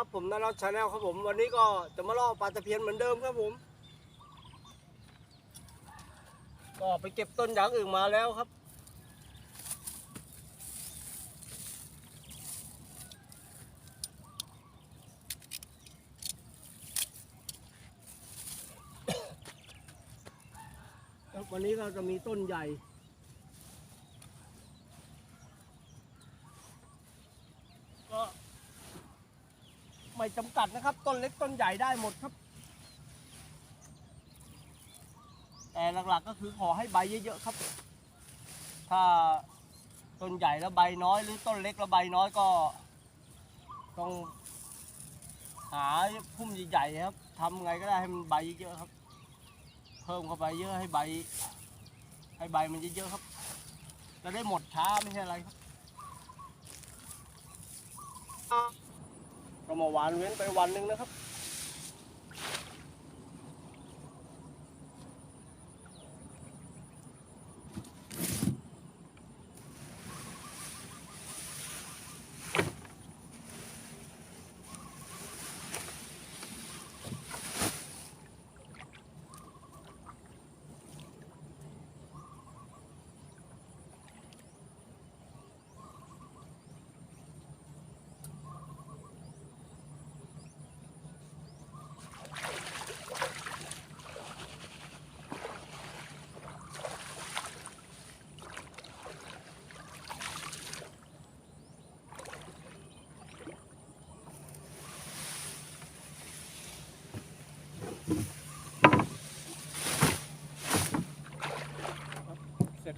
ับผมนรัตชาแนลครับผม วันนี้ก็จะมาล่อปลาตะเพียนเหมือนเดิมครับผม ก็ไปเก็บต้นยางอื่นมาแล้วครับครับวันนี้เราจะมีต้นใหญ่ ก็ไม่ จำกัดนะครับ ต้นเล็กต้นใหญ่ได้หมดครับ แต่หลักๆก็คือขอให้ใบเยอะๆครับ ถ้าต้นใหญ่แล้วใบน้อยหรือต้นเล็กแล้วใบน้อยก็ต้องหาพุ่มใหญ่ๆครับทำไงก็ได้ให้มันใบเยอะๆครับ เพิ่มเข้าไปเยอะให้ใบ ให้ใบมันเยอะๆครับจะได้หมดช้าไม่ใช่อะไรครับ ก็มาหวานเว้นไปวันหนึ่งนะครับ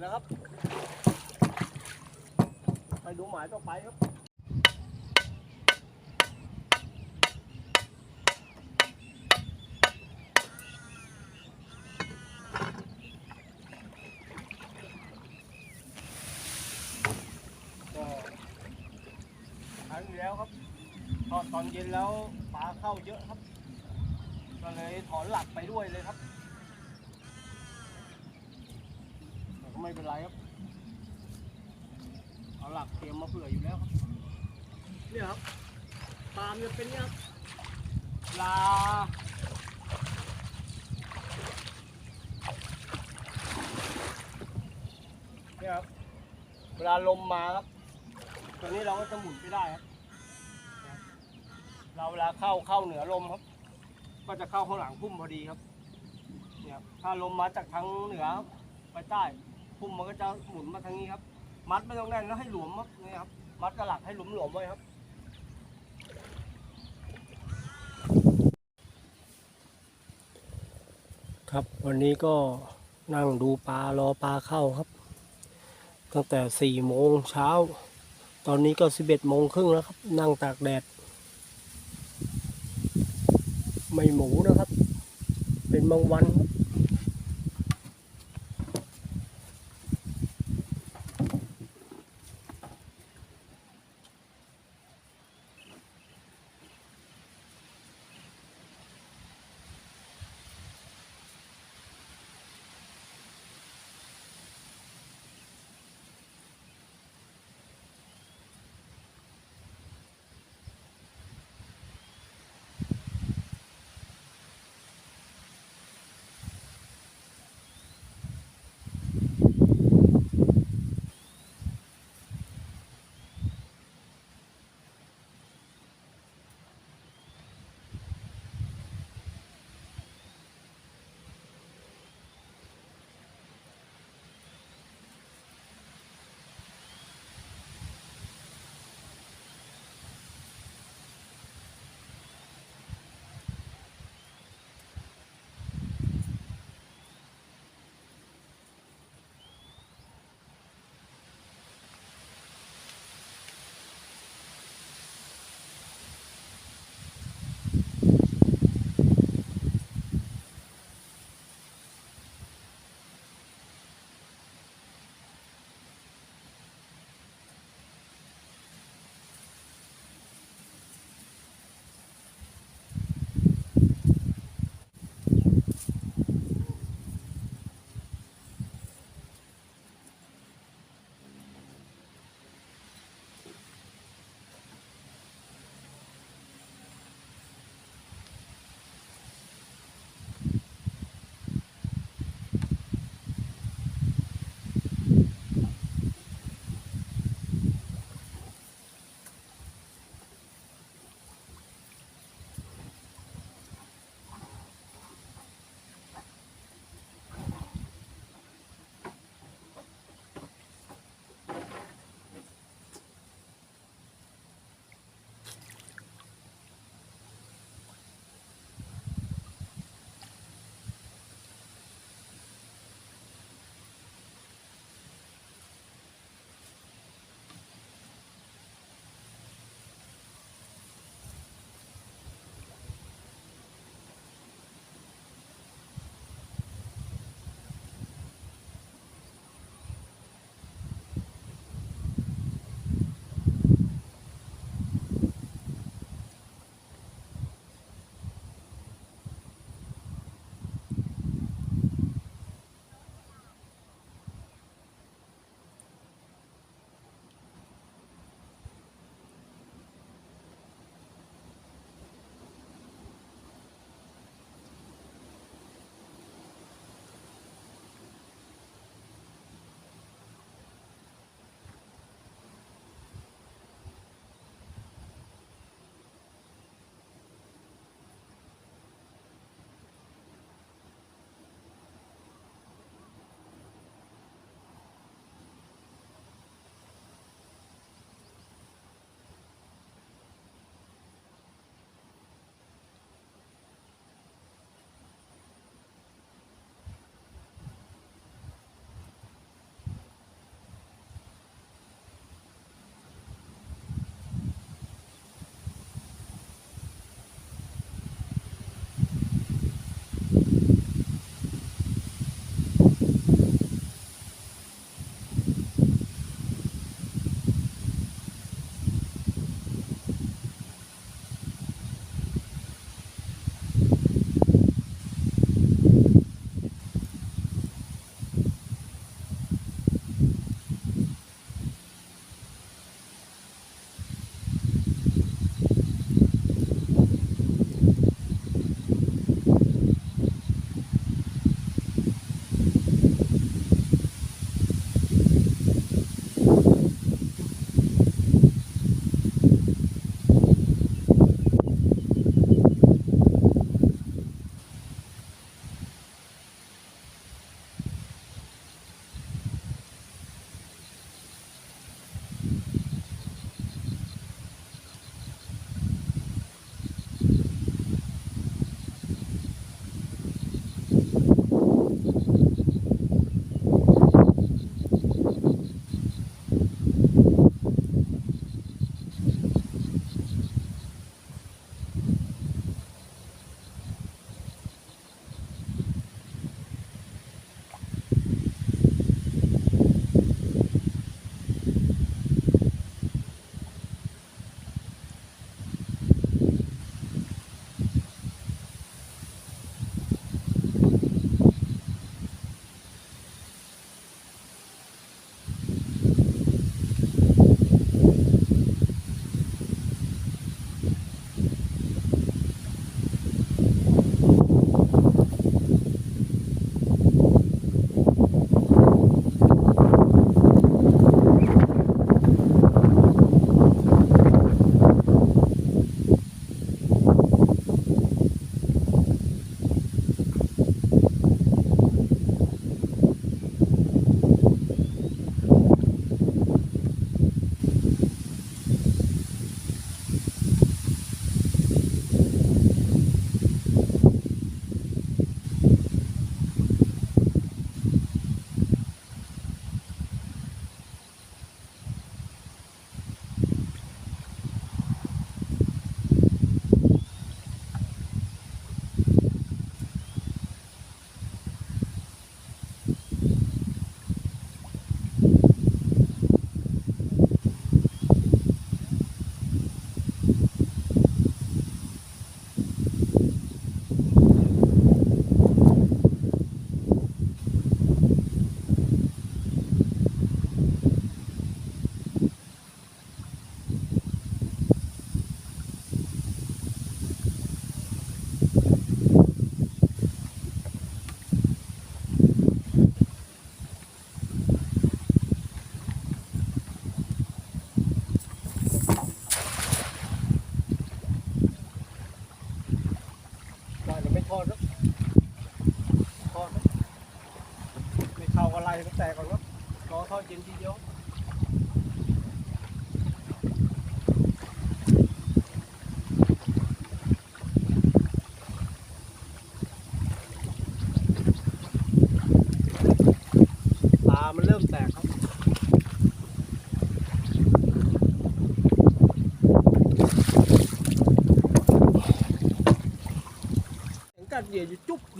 เสร็จแล้วครับ ไปดูหมายต่อไปครับครั้งแล้วครับทอตอนเย็นแล้วปลาเข้าเยอะครับ ก็เลยถอนหลักไปด้วยเลยครับ แต่ก็ ไม่เป็นไรครับ เอาหลักเตรียมมาเผื่ออยู่แล้วครับเนี่ยครับปาล์มจะเป็นเนี่ยครับลาเนี่ยครับเวลาลมมาครับ ตัวนี้เราก็จะหมุนไปได้ครับ เราเวลาเข้าเข้าเหนือลมครับ ก็จะเข้าข้างหลังพุ่มพอดีครับ เนี่ยถ้าลมมาจากทางเหนือครับไปใต้ พุ่มมันก็จะหมุนมาทางนี้ครับ มัดไม่ต้องแน่นแล้วให้หลวมครับนี่ครับ มัดกระหลักให้หลวมหลวมๆไว้ครับ ครับวันนี้ก็นั่งดูปลารอปลาเข้าครับ ตั้งแต่สี่โมงเช้า ตอนนี้ก็สิบเอ็ดโมงครึ่งแล้วครับ นั่งตากแดด ไม่หมูนะครับ เป็นบางวันครับ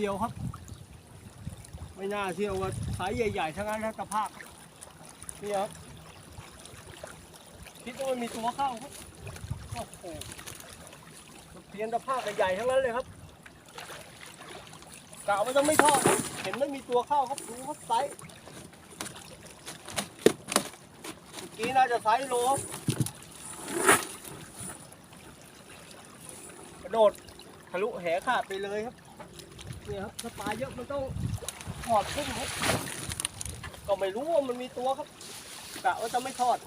เดียวครับ ไม่น่าเชื่อว่าสายใหญ่ๆทั้งนั้นนะตะภาพนี่ครับคิดว่ามันมีตัวเข้าครับโอ้โหเพียนตะภาพใหญ่ๆทั้งนั้นเลยครับกะว่าจะไม่ทอดเห็นไม่มีตัวเข้าครับดูครับไซส์เมื่อกี้น่าจะไซส์โลกระโดดทะลุแหขาดไปเลยครับ นี่ยครับถ้าปลาเยอะมันต้องถอดขึ้นครับก็ไม่รู้ว่ามันมีตัวครับกะว่าจะไม่ทอด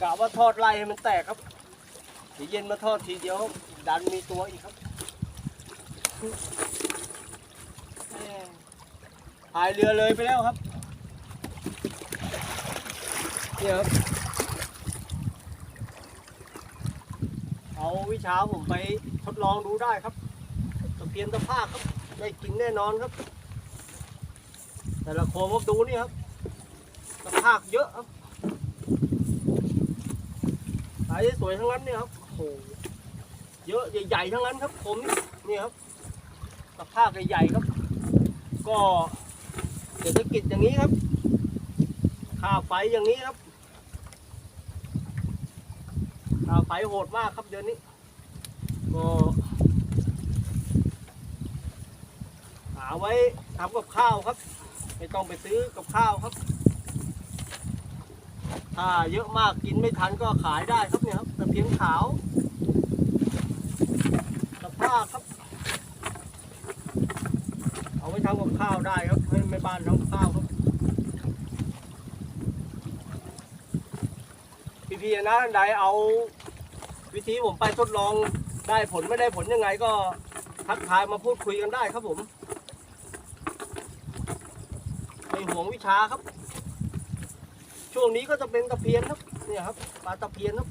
กะว่าทอดไล่ให้มันแตกครับเดี๋ยวเย็นมาทอดทีเดียวครับดันมีตัวอีกครับแม่พายเรือเลยไปแล้วครับเนี่ยครับ เอาวิชาผมไปทดลองดูได้ครับตะเพียนตะภาคครับ ได้กินแน่นอนครับ แต่ละโคมครับดูนี่ครับตะภาคเยอะครับสายสวยทั้งนั้นเนี่ยครับโอ้โหเยอะใหญ่ๆทั้งนั้นครับผมนี่ครับตะภาคใหญ่ๆครับ ก็เศรษฐกิจอย่างนี้ครับค่าไฟอย่างนี้ครับค่าไฟโหดมากครับเดือนนี้ ก็หาไว้ทำกับข้าวครับ ไม่ต้องไปซื้อกับข้าวครับ ถ้าเยอะมากกินไม่ทันก็ขายได้ครับเนี่ยครับตะเพียนขาวตะภาคครับ เอาไว้ทำกับข้าวได้ครับให้แม่บ้านทำกับข้าวครับพี่ๆนะท่านใดเอาวิธีผมไปทดลอง ได้ผลไม่ได้ผลยังไงก็ทักทายมาพูดคุยกันได้ครับผมไม่ห่วงวิชาครับ ช่วงนี้ก็จะเป็นตะเพียนครับเนี่ยครับปลาตะเพียนครับ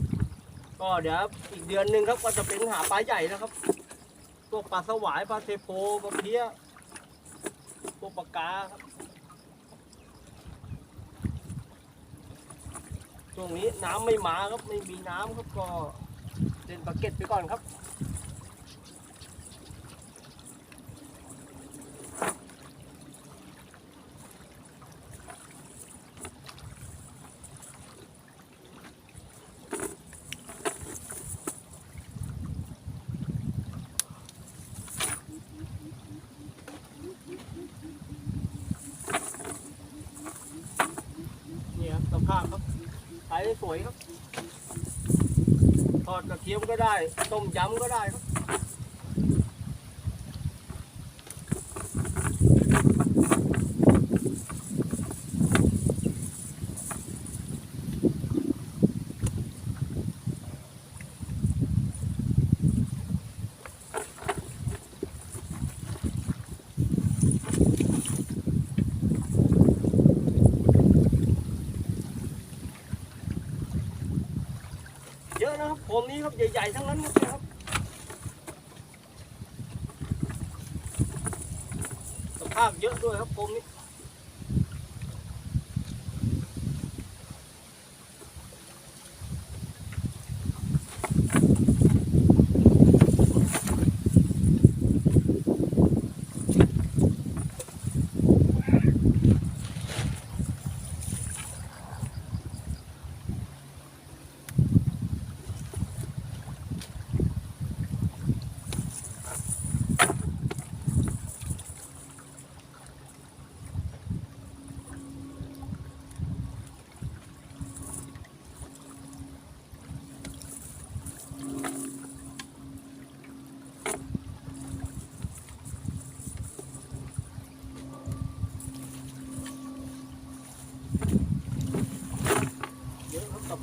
ก็เดี๋ยวอีกเดือนหนึ่งครับก็จะเป็นหาปลาใหญ่นะครับพวกปลาสวายปลาเทโพปลาเพี้ยพวกปลากาครับช่วงนี้น้ำไม่มาครับไม่มีน้ำครับก็เล่นบาเก็ตไปก่อนครับ นี่ครับสภาพครับขายได้สวยครับ ทอดกระเทียมก็ได้ ต้มยำก็ได้ครับ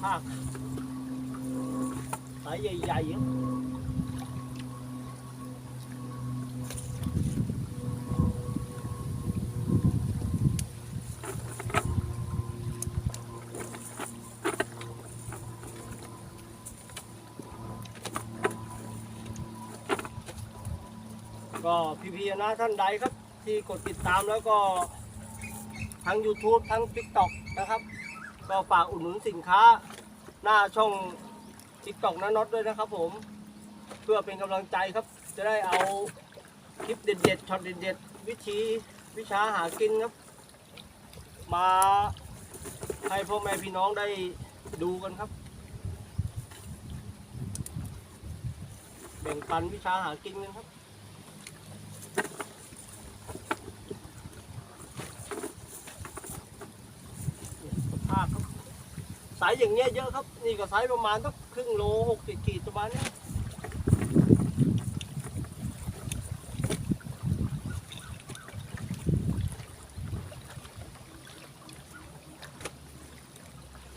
ข้างสายใหญ่ๆ ก็พี่ๆนะท่านใดครับ ที่กดติดตามแล้วก็ทั้ง YouTube ทั้ง TikTok นะครับ ก็ฝากอุดหนุนสินค้า หน้าช่อง TikTok นะน็อตด้วยนะครับผม เพื่อเป็นกำลังใจครับ จะได้เอาคลิปเด็ดๆช็อตเด็ดๆวิธีวิชาหากินครับ มาให้พ่อแม่พี่น้องได้ดูกันครับแบ่งปันวิชาหากินกันครับ ภาพครับสายอย่างเงี้ยเยอะครับ นี่ก็ไซส์ประมาณสักครึ่งโลหกสิบขีดประมาณนี้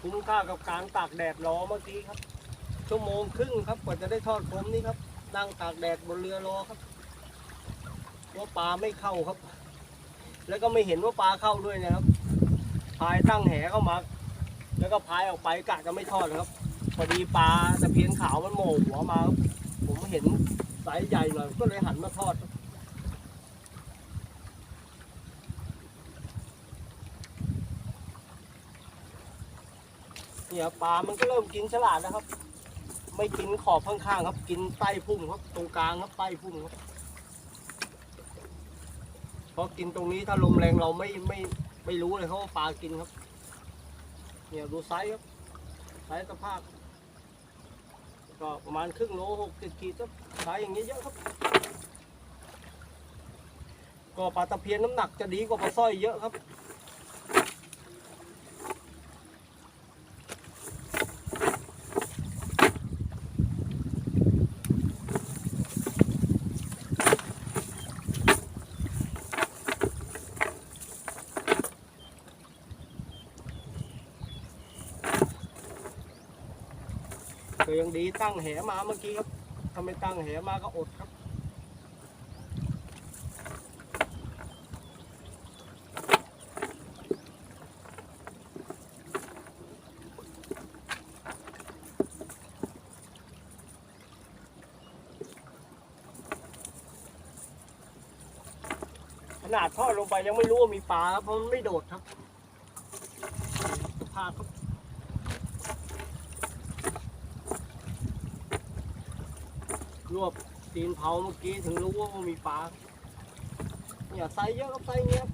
คุ้มค่ากับการตากแดดรอเมื่อกี้ครับ ชั่วโมงครึ่งครับกว่าจะได้ทอดผมนี่ครับ นั่งตากแดดบนเรือรอครับว่าปลาไม่เข้าครับ แล้วก็ไม่เห็นว่าปลาเข้าด้วยนะครับพายตั้งแหเข้ามา แล้วก็พายออกไปกะจะไม่ทอดนะครับ พอดีปลาตะเพียนขาวมันโหมหัวมาครับผมเห็นสายใหญ่หน่อยก็เลยหันมาทอดครับเนี่ยปลามันก็เริ่มกินฉลาดนะครับ ไม่กินขอบข้างๆครับ กินใต้พุ่มครับตรงกลางครับใต้พุ่มครับเพราะกินตรงนี้ถ้าลมแรงเราไม่ไม่ไม่รู้เลยเขาว่าปลากินครับ เนี่ยดูไซส์ครับไซส์สภาพก็ประมาณครึ่งโลหกสิบขีดครับไซส์อย่างนี้เยอะครับ ก็ปลาตะเพียนน้ำหนักจะดีกว่าปลาสร้อยเยอะครับ็ยังดีตั้งแหมาเมื่อกี้ครับถ้าไมตั้งแหมาก็อดครับขนาดทอดลงไปยังไม่รู้ว่ามีปลาเพราะมันไม่โดดครับสภาครับ ร วบตีนเผาเมื่อกี้ถึงรู้ว่ามันมีปลาอย่าใส่เยอะครับไซส์เงี้ยครับ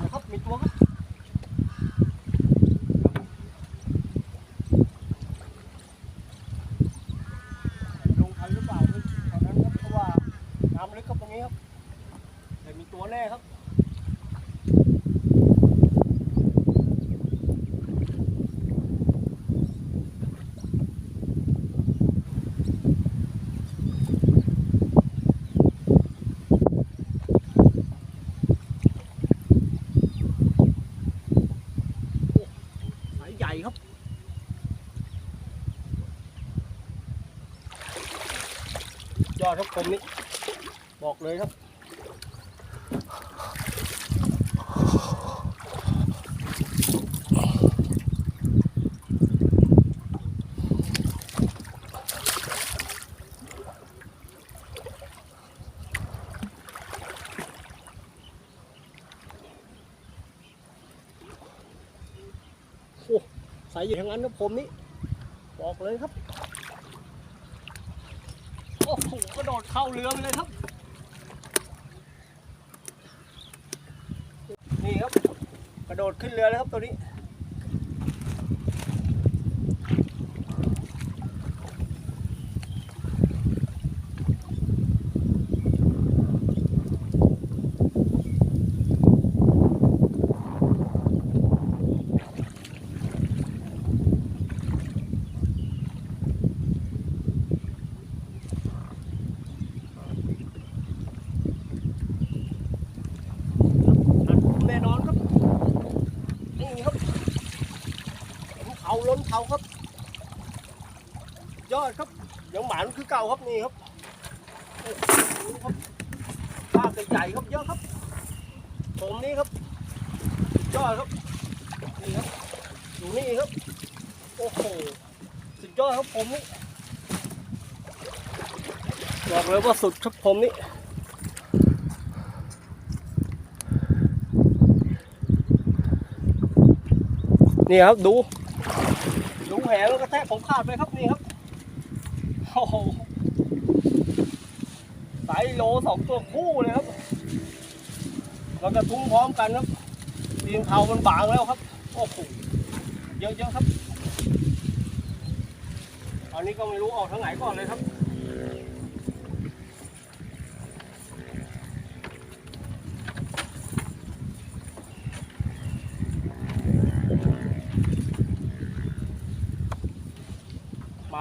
นะครับมีตัวครับ ลงทันหรือเปล่าไม่ตอนนั้นครับเพราะว่าน้ำลึกครับตรงนี้ครับ แต่มีตัวแน่ครับ สายใหญ่ครับ ยอด ครับผมนี่บอกเลยครับใส่อยู่ทางนั้นครับผมนี่บอกเลยครับ โอ้โหกระโดด เข้าเรือไปเลยครับ นี่ครับ กระโดดขึ้นเรือแล้วครับตัวนี้ อัดผมแน่นอนครับ นี่ครับ เห็นเขาล้าครับ ยอดครับยังหมานคือเก่าครับนี่ครับโอ้โหครับภาพใหญ่ครับเยอะครับผมนี้ครับยอดครับนี่ครับอยู่นี่ครับโอ้โหสุดยอดครับผมนี่บอกเลยว่าสุดครับผมนี่นี่ครับดู แหงแล้วกระแทกผมขาดไปครับนี่ครับโอ้โหสายโลสองตัวคู่เลยครับมันกระทุ้งพร้อมกันครับตีนเขามันบางแล้วครับโอ้โหเยอะๆครับ ตอนนี้ก็ไม่รู้ออกทางไหนก่อนเลยครับ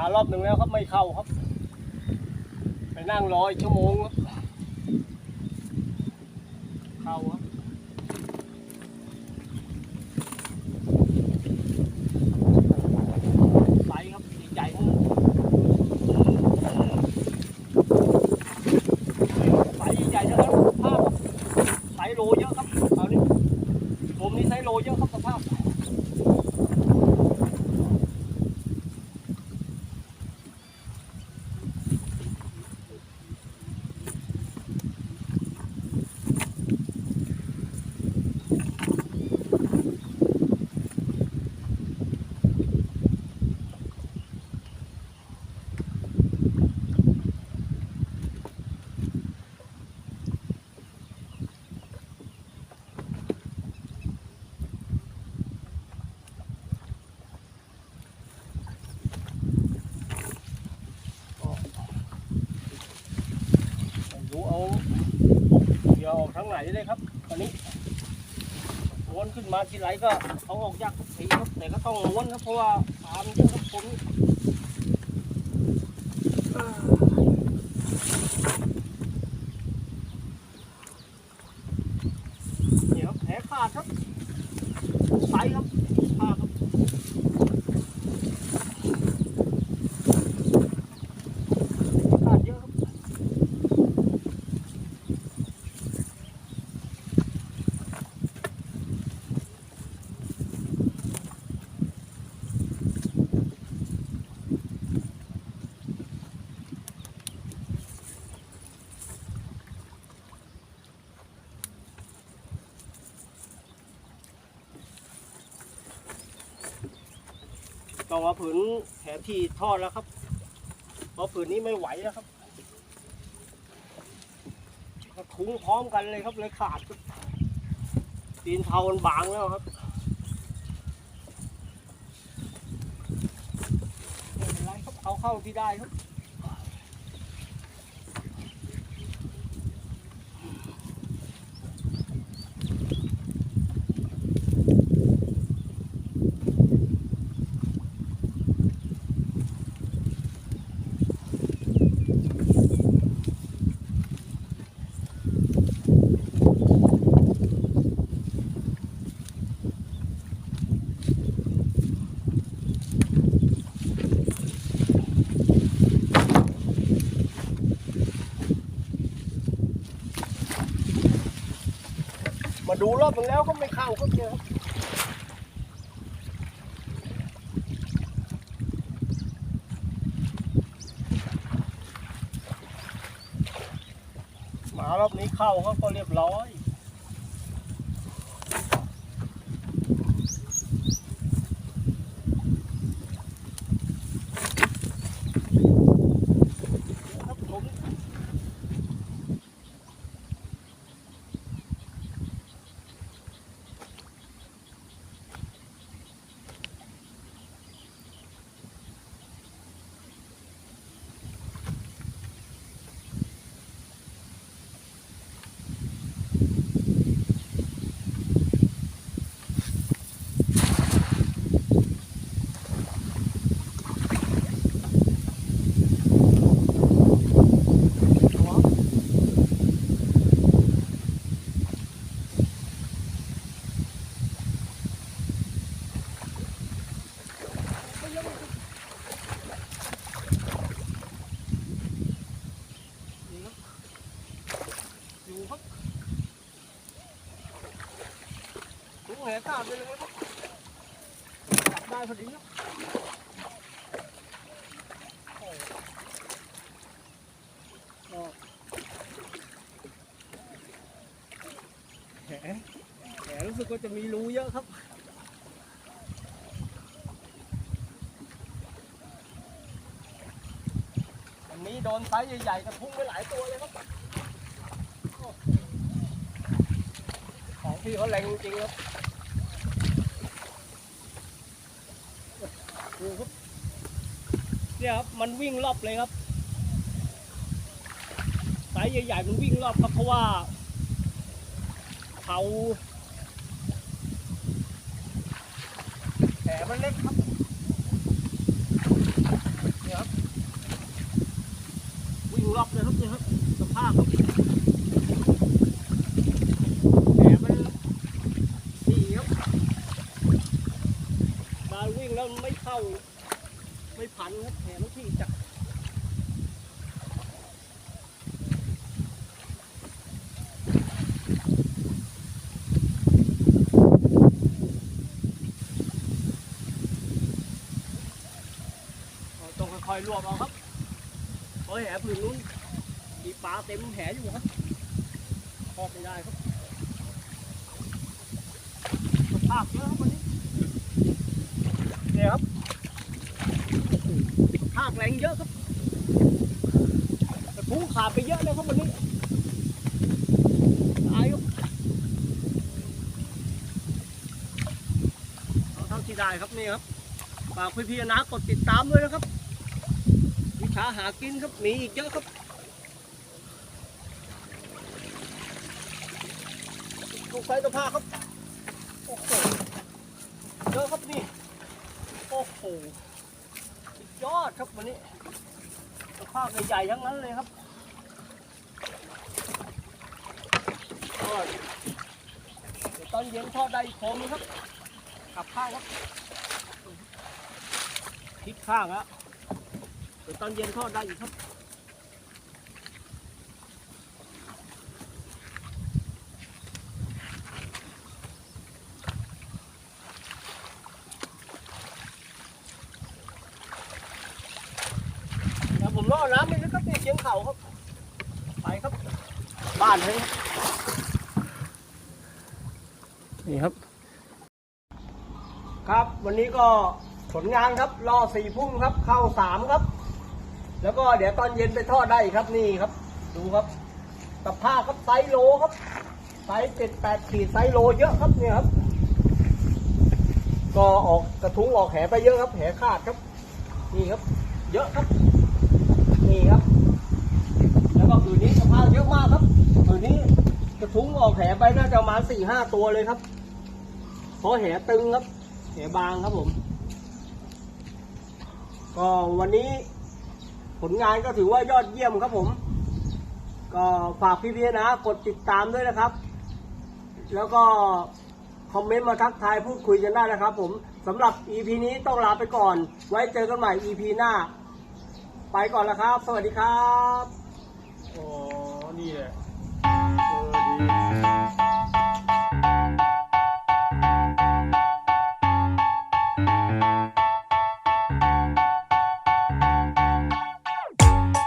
ารอบหนึ่งแล้วครับไม่เข้าครับ ไปนั่งรออีกชั่วโมงครับเข้าครับไซส์ครับใหญ่ๆทั้งนั้นไซส์ใหญ่ๆทั้งนั้นภาพครับไซส์โลเยอะครับเอานี่ผมนี่ไซส์โลเยอะครับสภาพ ไม่รู้เอาเดี๋ยวออกทางไหนเลยครับตอนนี้ ม้วนทีไรก็เอาออกยากทุกทีครับแต่ก็ต้องม้วนครับเพราะว่าปลามันเยอะครับผมนี่ครับแผลขาดครับไซส์ครับขาดครับขาดเยอะครับ ต้องเอาผืนแถมที่ทอดแล้วครับเพราะผืนนี้ไม่ไหวแล้วครับคุ้งพร้อมกันเลยครับเลยขาดตีนเทามันบางแล้วครับไม่เป็นไรครับเอาเข้าที่ได้ครับ อบหนึ่งแล้วก็ไม่เข้าก็เจอครับมารอบนี้เข้าครับก็เรียบร้อยครับผม ข้ามไปเลยครับจับได้พอดีครับโอ้โอ้ แหมแหมรู้สึกว่าจะมีรูเยอะครับ วันนี้โดนไซส์ใหญ่ๆกระทุ้งไปหลายตัวเลยครับ ของพี่เขาแรงจริงครับดูครับเนี่ยครับ มันวิ่งรอบเลยครับไซส์ใหญ่ๆมันวิ่งรอบครับเพราะว่า เขาแผลมันเล็กครับ เนี่ยครับ วิ่งรอบเลยครับเนี่ยครับสภาพครับแผลมันดีครับมาวิ่งแล้วมันไม่เข้า ไม่พันครับแผลมันที่จักเราต้องค่อยๆ รวบเอาครับเพราะแหผืนนู้นมีปลาเต็มแหอยู่ครับทอดไม่ได้ครับสภาพเยอะครับวันนี้เนี่ยครับภาคแรงเยอะครับแต่พุ่งขาดไปเยอะเลยครับวันนี้ตายครับเอาเท่าที่ได้ครับนี่ครับฝากพี่ๆนะกดติดตามด้วยนะครับ ชาหากินครับมีอีกเยอะครับลูกไฟตะภาครับโอ้โหเยอะครับนี่โอ้โหสุดยอดครับวันนี้ตะภาพใหญ่ๆทั้งนั้นเลยครับตอนเย็นทอดได้อีกโคมครับกลับข้างครับพลิกข้างแล้ว ดี๋ยวตอนเย็นทอดได้อีกครับเดี๋ยวผมรอน้ำนี่นะครับนี่เชียงเขาครับ ไปครับ บ้านเลยครับนี่ครับ ครับ วันนี้ก็ผลงานครับรอสี่พุ่งครับ เข้าสามครับ แล้วก็เดี๋ยวตอนเย็นไปทอดได้ครับนี่ครับ ดูครับสภาครับไซโลครับ ไซส์เจ็ดแปดขีดไซโลเยอะครับเนี่ยครับ ก็ออกกระทุ้งออกแหไปเยอะครับ แหขาดครับ นี่ครับ เยอะครับ นี่ครับ แล้วก็คืนนี้สภาเยอะมากครับคืนนี้กระทุ้งออกแหไปน่าจะประมาณสี่ห้าตัวเลยครับเพราะแหตึงครับ แหบางครับผม ก็วันนี้ ผลงานก็ถือว่ายอดเยี่ยมครับผม ก็ฝากพี่ๆนะกดติดตามด้วยนะครับ แล้วก็คอมเมนต์มาทักทายพูดคุยกันได้นะครับ ผมสำหรับ EP นี้ต้องลาไปก่อน ไว้เจอกันใหม่ EP หน้า ไปก่อนแล้วครับ สวัสดีครับอ๋อนี่แหละเออดี